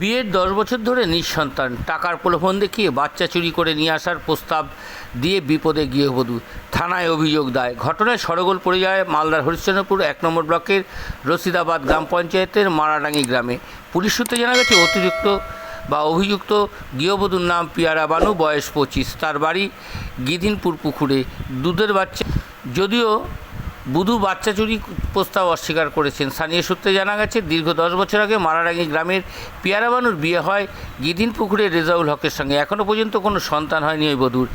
বিয়ের দশ বছর ধরে নিঃসন্তান। টাকার প্রলোভন দেখিয়ে বাচ্চা চুরি করে নিয়ে আসার প্রস্তাব দিয়ে বিপদে গৃহবধূ থানায় অভিযোগ দেয়। ঘটনায় সরগোল পড়ে যায় মালদার হরিশ্চন্দ্রপুর এক নম্বর ব্লকের রশিদাবাদ গ্রাম পঞ্চায়েতের মারাডাঙ্গি গ্রামে। পুলিশ সূত্রে জানা গেছে, অতিরিক্ত বা অভিযুক্ত গৃহবধূর নাম পিয়ারা বানু, বয়স পঁচিশ। তার বাড়ি গিদিনপুর পুকুরে। দুধের বাচ্চা যদিও বুধু বাচ্চা চুরি প্রস্তাব অস্বীকার করেছেন। স্থানীয় সূত্রে জানা গেছে, দীর্ঘ দশ বছর আগে মারারাঙ্গি গ্রামের পিয়ারাবানুর বিয়ে হয় গিদিন পুকুরের রেজাউল হকের সঙ্গে। এখনও পর্যন্ত কোনো সন্তান হয়নি ওই বধূর।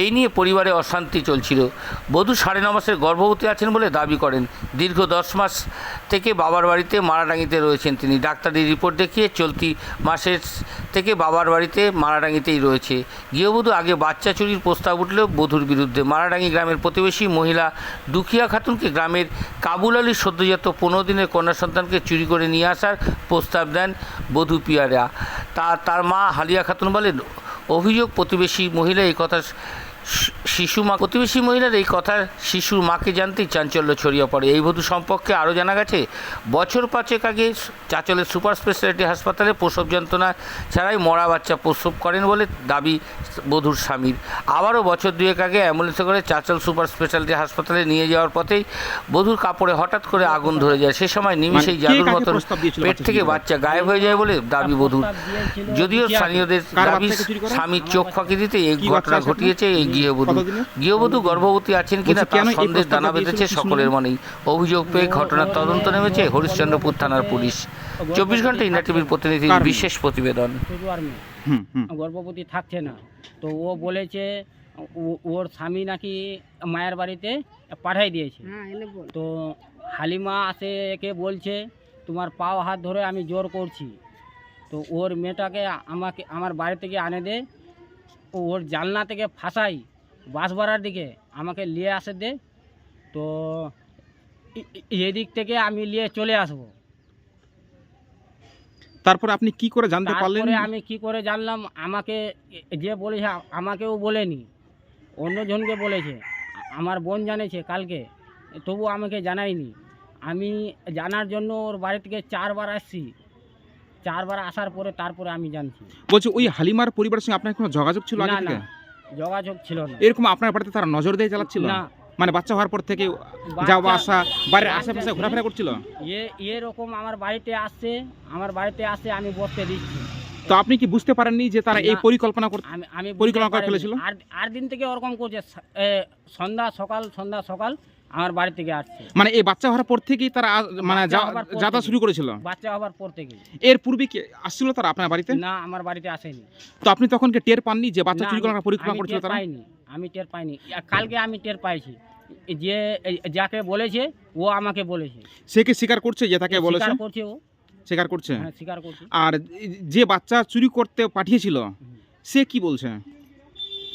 এই নিয়ে পরিবারে অশান্তি চলছিল। বধূ সাড়ে ন মাসের গর্ভবতী আছেন বলে দাবি করেন। দীর্ঘ দশ মাস থেকে বাবার বাড়িতে মারাডাঙ্গিতে রয়েছেন তিনি। ডাক্তারি রিপোর্ট দেখিয়ে চলতি মাসের থেকে বাবার বাড়িতে মারাডাঙ্গিতেই রয়েছে। গৃহবধূ আগে বাচ্চা চুরির প্রস্তাব উঠলেও বধূর বিরুদ্ধে। মারাডাঙ্গি গ্রামের প্রতিবেশী মহিলা দুখিয়া খাতুনকে গ্রামের কাবুল আলীর সদ্যজাত পনেরো দিনের কন্যা সন্তানকে চুরি করে নিয়ে আসার প্রস্তাব দেন বধূ পিয়ারা। তা, তার মা হালিয়া খাতুন বলেন অভিযোগ প্রতিবেশী মহিলা এই কথা শিশু মা প্রতিবেশী মহিলার এই কথা শিশুর মাকে জানতেই চাঞ্চল্য ছড়িয়ে পড়ে। এই বধূ সম্পর্কে আরও জানা গেছে বছর পাঁচেক আগে চাঁচলের সুপার স্পেশালিটি হাসপাতালে প্রসব যন্ত্রণা ছাড়াই মরা বাচ্চা প্রসব করেন বলে দাবি বধূর স্বামীর। আবারও বছর দুয়েক আগে অ্যাম্বুলেন্সে করে চাঁচল সুপার স্পেশালিটি হাসপাতালে নিয়ে যাওয়ার পথেই বধূর কাপড়ে হঠাৎ করে আগুন ধরে যায়। সে সময় নিমিষেই মানে জাদুর মতন পেট থেকে বাচ্চা গায়েব হয়ে যায় বলে দাবি বধূর। যদিও স্থানীয়দের দাবি? স্বামীর চোখ ফাঁকি দিতে এই ঘটনা ঘটিয়েছে এই গৃহবধূ? গৃহবধূ গর্ভবতী আছেন কিনা তার সন্দেহ দানা বেঁধেছে সকলের মনেই। অভিযোগ পেয়ে ঘটনার তদন্ত নেমেছে হরিশ্চন্দ্রপুর থানার পুলিশ। চব্বিশ ঘণ্টা ইন্ডিয়া টিভির প্রতিনিধির বিশেষ প্রতিবেদন। গর্ভবতী থাকছে না। তো ও বলেছে ও- ওর স্বামী নাকি মায়ের বাড়িতে পাঠাই দিয়েছে। তো হালিমা আসে একে বলছে তোমার পাও হাত ধরে আমি জোর করছি। তো ওর মেয়েটাকে আমাকে আমার বাড়ি থেকে আনে দে। ও ওর জানলা থেকে ফাঁসাই বাঁশবাড়ার দিকে আমাকে নিয়ে আসে দে। তো এদিক থেকে আমি নিয়ে চলে আসব। তারপর আপনি কি করে জানতে পারলেন? আমি কি করে জানলাম আমাকে যে বলেছে আমাকেও বলেনি অন্যজনকে বলেছে আমার বোন জানেছে কালকে তবু আমাকে জানায়নি। আমি জানার জন্য ওর বাড়ি থেকে চারবার আসছি। চারবার আসার পরে তারপরে আমি জানছি। বলছি ওই হালিমার পরিবারের সঙ্গে আপনার কোনো যোগাযোগ ছিল না না। যোগাযোগ ছিল না। এরকম আপনার বাড়িতে তারা নজর দিয়ে চালাচ্ছিল? না। মানে বাচ্চা হওয়ার পর থেকে যাওয়া আসা বাড়ির আশেপাশে ঘোরাফেরা করছিল? এ এরকম আমার বাড়িতে আসছে আমার বাড়িতে আসে আমি বসতে দিচ্ছি। তো আপনি কি বুঝতে পারেননি যে তারা এই পরিকল্পনা করতে আমি পরিকল্পনা করে। ফেলেছিল? আর আর দিন থেকে ওরকম করছে সন্ধ্যা সকাল সন্ধ্যা সকাল আমার বাড়ি থেকে আসছে। মানে এই বাচ্চা হওয়ার পর থেকেই তারা আ- মানে বাচ্চা যা- হওয়ার পর যাত্রা থেকে। শুরু করেছিল? বাচ্চা হবার পর থেকে। এর পূর্বে কি আসছিল তারা আপনার বাড়িতে? না আমার বাড়িতে আসেনি। তো আপনি তখন কি টের পাননি যে বাচ্চা না, চুরি করার আমি- পরিকল্পনা আমি করছিল টের তারা? পাইনি আমি টের পাইনি। আর কালকে আমি টের পাইছি। যে যাকে বলেছে ও আমাকে বলেছে। সে কি স্বীকার করছে যে তাকে বলেছে? স্বীকার করছে ও। স্বীকার করছে? হ্যাঁ স্বীকার করছে। আর যে বাচ্চা চুরি করতে পাঠিয়েছিল হুম। সে কি বলছে?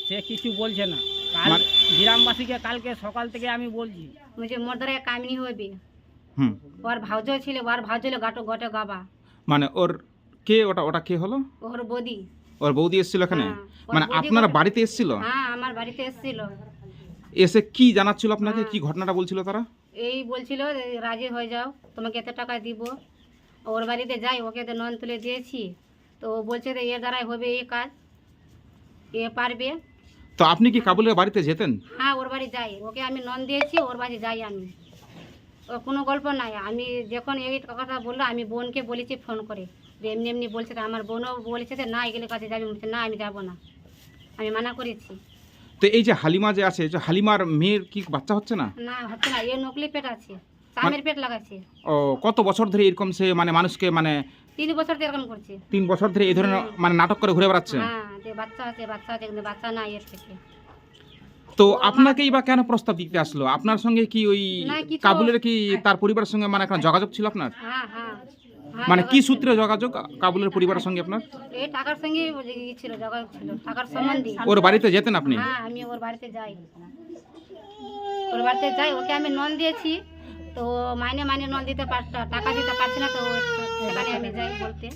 সে কিছু বলছে না। কাল মানে- গ্রামবাসীকে কালকে সকাল থেকে আমি বলছি। মুঝে মোর দ্বারা কামিনী হইবে। হুম। ওর ভাউজ ছিল ওর ভাউজ ছিল গাটো গটে গাবা। মানে ওর কে ওটা ওটা কে হলো? ওর বৌদি। ওর বৌদি এসেছিল এখানে? হ্যাঁ, মানে আপনারা বাড়িতে এসেছিল? হ্যাঁ আমার বাড়িতে এসেছিল। এসে কি জানাচ্ছিল আপনাকে? হ্যাঁ। কি ঘটনাটা বলছিল তারা? এই বলছিল রাজি হয়ে যাও তোমাকে এত টাকা দিব। ওর বাড়িতে যাই ওকে তো নন তুলে দিয়েছি। তো ও বলছে যে এর দ্বারাই হবে এই কাজ। এ পারবে। তো আপনি কি কাবুলের বাড়িতে যেতেন? হ্যাঁ ওর বাড়ি যাই। ওকে আমি নন দিয়েছি ওর বাড়ি যাই আমি। ও কোনো গল্প নাই। আমি যখন এই কথা বলল আমি বোনকে বলেছি ফোন করে। যে এমনি এমনি বলছে তো আমার বোনও বলেছে যে না এগুলো কাছে যাবি। বলছে না আমি যাব না। আমি মানা করেছি। তো এই যে হালিমা যে আছে যে হালিমার মেয়ের কি বাচ্চা হচ্ছে না? না হচ্ছে না এ নকলি পেট আছে স্বামীর পেট লাগাচ্ছে। ও কত বছর ধরে এরকম সে মানে মানুষকে মানে তিন বছর ধরে এরকম করছে। তিন বছর ধরে এই ধরনের মানে নাটক করে ঘুরে বেড়াচ্ছে? হ্যাঁ। বাচ্চা আছে বাচ্চা আছে কিন্তু বাচ্চা না এর থেকে। তো আপনাকেই বা কেন প্রস্তাব দিতে আসলো? আপনার সঙ্গে কি ওই কাবুলের কি তার পরিবারের সঙ্গে মানে একটা যোগাযোগ ছিল আপনার? হ্যাঁ হ্যাঁ। হ্যাঁ, মানে কি সূত্রে যোগাযোগ কাবুলের পরিবারের সঙ্গে আপনার? এই টাকার সঙ্গে ছিল যোগাযোগ ছিল টাকার সম্বন্ধে। ওর বাড়িতে যেতেন আপনি? হ্যাঁ আমি ওর বাড়িতে যাই। ওর বাড়িতে যাই ওকে আমি নন দিয়েছি। তো মাইনে মাইনে নন দিতে টাকা দিতে পারছি না তো সেখানে আমি যাই বলতে।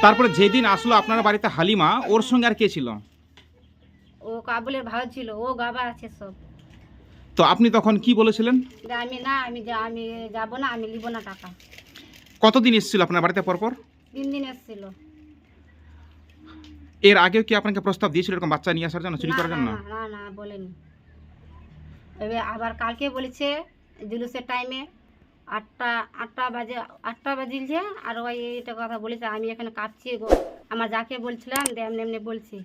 তারপরে যেদিন আসলো আপনার বাড়িতে হালিমা ওর সঙ্গে আর কে ছিল? ও কাবুলের ভালো ছিল ও গাবা আছে সব। তো আপনি তখন কি বলেছিলেন? যে আমি না আমি যা- আমি যাব না আমি নিব না টাকা। কতদিন এসেছিল আপনার বাড়িতে পরপর? তিন দিন এসেছিল। এর আগেও কি আপনাকে প্রস্তাব দিয়েছিল এরকম বাচ্চা নিয়ে আসার জন্য চুরি না, করার না, জন্য? না না না বলেনি। এবার আবার কালকে বলেছে জুলুসের টাইমে আটটা আটটা বাজে আটটা বাজিলছে আর ওই এইটা কথা বলেছে আমি এখানে কাঁপছি গো। আমার যাকে বলছিলাম এমনি এমনি বলছি।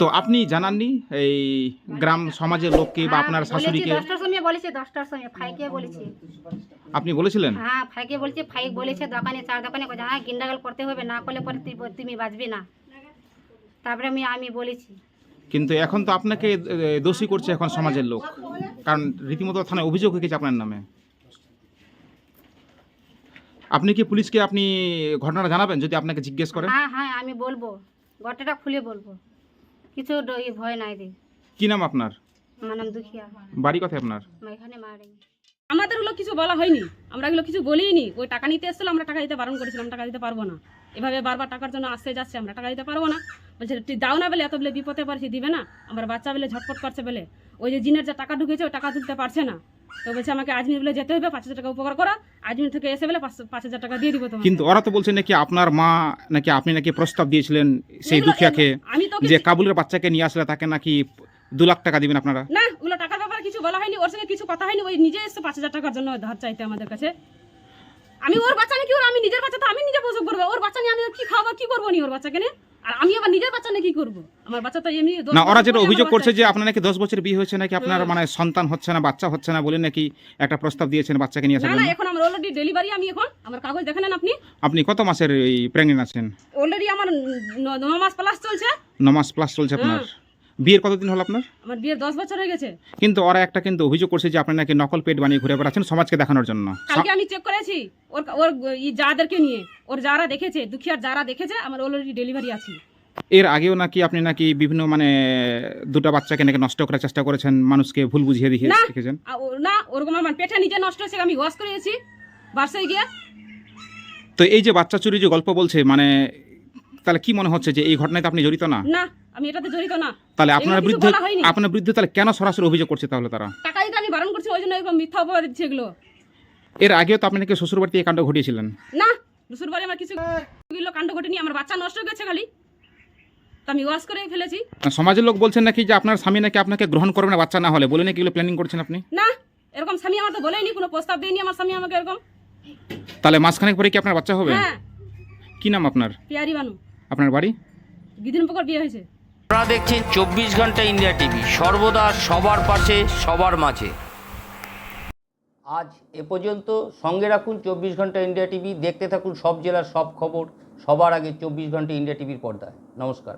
তো আপনি জানাননি এই গ্রাম সমাজের লোককে বা হ্যাঁ, আপনার শাশুড়িকে? দশটার সময় বলেছে দশটার সময় ফাইকে বলেছি। আপনি বলেছিলেন? হ্যাঁ ফাইকে বলছে ফাইক বলেছে দোকানে চার দোকানে হ্যাঁ গিন্ডাগল করতে হবে না করলে পরে তুই তুমি বাঁচবি না। তারপরে আমি আমি বলেছি। কিন্তু এখন তো আপনাকে দোষী করছে এখন সমাজের লোক। কারণ রীতিমতো থানায় অভিযোগ হয়ে গেছে আপনার নামে। আপনি কি পুলিশকে আপনি ঘটনাটা জানাবেন যদি আপনাকে জিজ্ঞেস করে হ্যাঁ হ্যাঁ আমি বলব। গটাটা খুলে বলব। কিছু ড- ভয় নাই দি কি নাম আপনার? আমার নাম দুখিয়া। বাড়ি কথায় আপনার? আমার এখানে আমাদের ওগুলো কিছু বলা হয়নি। আমরা এগুলো কিছু বলিনি। ওই টাকা নিতে এসেছিল আমরা টাকা দিতে বারণ করেছিলাম টাকা দিতে পারব না। এভাবে বারবার টাকার জন্য আসতে যাচ্ছে আমরা টাকা দিতে পারব না। বলছে তুই দাও না বলে এত বলে বিপদে পারছি দিবে না। আমার বাচ্চা বলে ঝটপট করছে বলে। ওই যে জিনের যে টাকা ঢুকেছে ওই টাকা তুলতে পারছে না। তো বলছে আমাকে আজমির বলে যেতে হবে পাঁচ হাজার টাকা উপকার করা। আজমির থেকে এসে বলে পাঁচ- হাজার টাকা দিয়ে দিব তোমাকে। কিন্তু ওরা তো বলছে নাকি আপনার মা নাকি আপনি নাকি প্রস্তাব দিয়েছিলেন সেই দুঃখিয়াকে আমি তো যে কাবুলের বাচ্চাকে নিয়ে আসলে তাকে নাকি দু লাখ টাকা দিবেন আপনারা? না ওগুলো টাকার ব্যাপারে কিছু বলা হয়নি। ওর সঙ্গে কিছু কথা হয়নি। ওই নিজে এসে পাঁচ হাজার টাকার জন্য ধার চাইতে আমাদের কাছে। আমি ওর বাচ্চা নিয়ে কি ওর আমি নিজের বাচ্চা তো আমি নিজে প্রসব করব। ওর বাচ্চা নিয়ে আমি কি খাব কি করব নি ওর বাচ্চাকে নিয়ে? আর আমি আবার নিজের বাচ্চা নিয়ে কি করব? আমার বাচ্চা তো এমনি না ওরা যেটা অভিযোগ করছে যে আপনার নাকি দশ বছর বিয়ে হয়েছে নাকি আপনার মানে সন্তান হচ্ছে না বাচ্চা হচ্ছে না বলে নাকি একটা প্রস্তাব দিয়েছেন বাচ্চাকে নিয়ে আসার না না এখন আমার অলরেডি ডেলিভারি আমি এখন আমার কাগজ দেখে নেন আপনি। আপনি কত মাসের এই প্রেগনেন্ট আছেন? অলরেডি আমার ন- ন মাস প্লাস চলছে। ন মাস প্লাস চলছে আপনার? হ্যাঁ। বিয়ের কতদিন হলো আপনার? আমার বিয়ের দশ বছর হয়ে গেছে। কিন্তু ওরা একটা কিন্তু অভিযোগ করছে যে আপনি নাকি নকল পেট বানিয়ে ঘুরে বেড়াচ্ছেন সমাজকে দেখানোর জন্য। কালকে আমি চেক করেছি ওর ওর ই যাদেরকে নিয়ে ওর যারা দেখেছে দুঃখিয়ার যারা দেখেছে আমার অলরেডি ডেলিভারি আছে। এর আগেও নাকি আপনি নাকি বিভিন্ন মানে দুটো বাচ্চাকে নাকি নষ্ট করার চেষ্টা করেছেন মানুষকে ভুল বুঝিয়ে দিয়ে না। দেখেছেন? ও- না ওরকম আমার পেটে নিজে নষ্ট হয়েছে আমি ওয়াশ করেছি বার্সায় গিয়ে। তো এই যে বাচ্চা চুরি যে গল্প বলছে মানে তাহলে কি মনে হচ্ছে যে এই ঘটনায় আপনি জড়িত না? না আমি এটাতে জড়িত না। তাহলে আপনার বিরুদ্ধে। আপনার বিরুদ্ধে তাহলে কেন সরাসরি অভিযোগ করছে তাহলে তারা? টাকা দিতে আমি বারণ করছি ওই জন্য এরকম মিথ্যা অপবাদ দিচ্ছে এগুলো। এর আগেও তো আপনি নাকি শ্বশুর বাড়িতে এই কাণ্ড ঘটিয়েছিলেন? না দুশুর বাড়ি আমার কিছু এগুলো কাণ্ড ঘটেনি আমার বাচ্চা নষ্ট হয়ে গেছে খালি। আমি ওয়াশ করে ফেলেছি। সমাজের লোক বলছেন নাকি যে আপনার স্বামী নাকি আপনাকে গ্রহণ করবে না বাচ্চা না হলে। বলে নাকি এগুলো প্ল্যানিং করছেন আপনি? না এরকম স্বামী আমার তো বলেনি কোনো প্রস্তাব দেয়নি আমার স্বামী আমাকে এরকম। তাহলে মাসখানেক পরে কি আপনার বাচ্চা হবে? হ্যাঁ। কি নাম আপনার? পিয়ারি বানু। আপনার বাড়ি? গিদিন পুকুর বিয়ে হয়েছে। আপনারা দেখছেন চব্বিশ ঘণ্টা ইন্ডিয়া টিভি সর্বদা সবার পাশে সবার মাঝে। আজ এ পর্যন্ত সঙ্গে রাখুন চব্বিশ ঘণ্টা ইন্ডিয়া টিভি দেখতে থাকুন সব জেলার সব খবর সবার আগে চব্বিশ ঘণ্টা ইন্ডিয়া টিভির পর্দায়। নমস্কার।